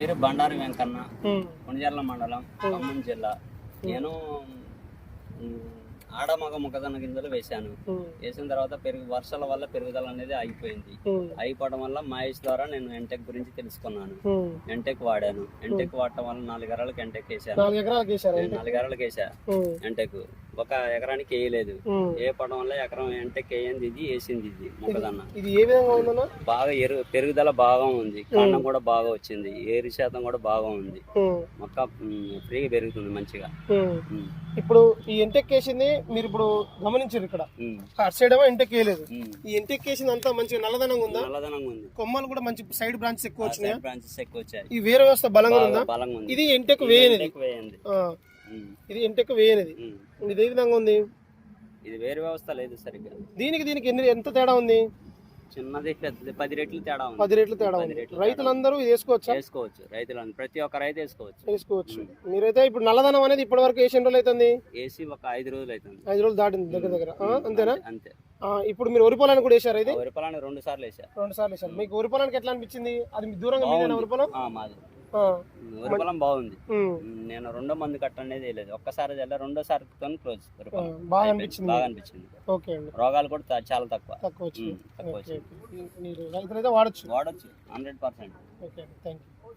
పేరు బండారు వెంకన్న. కొణిజర్ల మండలం ఖమ్మం జిల్లా. నేను ఉమ్, ఆడ మగ మొక్కజొన్న గింజలు వేశాను. వేసిన తర్వాత పెరుగు వర్షాల వల్ల పెరుగుదల అనేది ఆగిపోయింది ఉమ్, అయిపోవడం వల్ల మహేష్ ద్వారా నేను ఎంటెక్ గురించి తెలుసుకున్నాను. ఎంటెక్ వాడాను. ఎంటెక్ వాడటం వల్ల నాలుగు ఎకరాలకు ఎంటెక్ వేసాను నాలుగు ఎకరాలకు వేసా ఎంటెక్ ఒక ఎకరానికి వేయలేదు. ఏ పడడం వల్ల ఎకరం ఎంటెక్ వేయంది ఇది వేసింది ఇది మొక్కజొన్న. ఇది ఏ విధంగా ఉందన్నా బాగా ఎరు పెరుగుదల బాగా ఉంది. కాండం కూడా బాగా వచ్చింది. ఏరు శాతం కూడా బాగా ఉంది. మొక్క ఫ్రీగా పెరుగుతుంది మంచిగా. ఇప్పుడు ఈ ఎంటెక్ వేసింది మీరు ఇప్పుడు గమనించారు ఇక్కడ. అటు సైడ్ ఏమో ఎంటెక్ వేయలేదు. ఈ ఎంటెక్ వేసింది అంతా మంచిగా నల్లదనంగా ఉందా? నల్లదనంగా ఉంది. కొమ్మలు కూడా మంచి సైడ్ బ్రాంచెస్ ఎక్కువ వచ్చినాయా? బ్రాంచెస్ ఎక్కువ వచ్చాయి. ఈ వేరే వ్యవస్థ బలంగా ఉందా? బలంగా ఉంది. ఇది ఎంటెక్ వేయనిది. మ్, ఇది ఎంటెక్ వేయనిది. ఇది ఏ విధంగా ఉంది? ఇది వేరే వ్యవస్థ లేదు సరిగ్గా. దీనికి దీనికి ఎన్ని ఎంత తేడా ఉంది? చిన్నది పెద్దది పది రెట్లు తేడా ఉంది. పది రేట్లు తేడా ఉంది. రైతులందరూ ఇది వేసుకోవచ్చా? వేసుకోవచ్చు. రైతులు ప్రతి ఒక్క రైతు వేసుకోవచ్చు. వేసుకోవచ్చు. మీరైతే ఇప్పుడు నల్లదనం అనేది ఇప్పటి వరకు వేసిన రోజులు అవుతుంది వేసి ఒక ఐదు రోజులు అవుతుంది ఐదు రోజులు దాటింది దగ్గర దగ్గర. అంతేనా? అంతే ఇప్పుడు మీరు వరి పొలానికి కూడా వేసారు ఇది? వరి పొలాన్ని రెండు సార్లు వేసా రెండు సార్లు వేసారు మీకు వరి పొలానికి ఎట్లా అనిపించింది? అది మీ దూరంగా మీదేనా వరి పొలం? ఆ, మాది. ఆ, వరి పొలం బాగుంది నేను రెండో మంది కట్ట అనేది వేయలేదు ఒక్కసారి చల్ల రెండోసారి క్లోజ్ వరి ఆ, పొలం బాగా. అనిపించింది. బాగా అనిపించింది. ఓకే రోగాలు కూడా చాలా తక్కువ. తక్కువ రైతులైతే వాడచ్చు. వాడచ్చు. Hundred percent. Okay thank you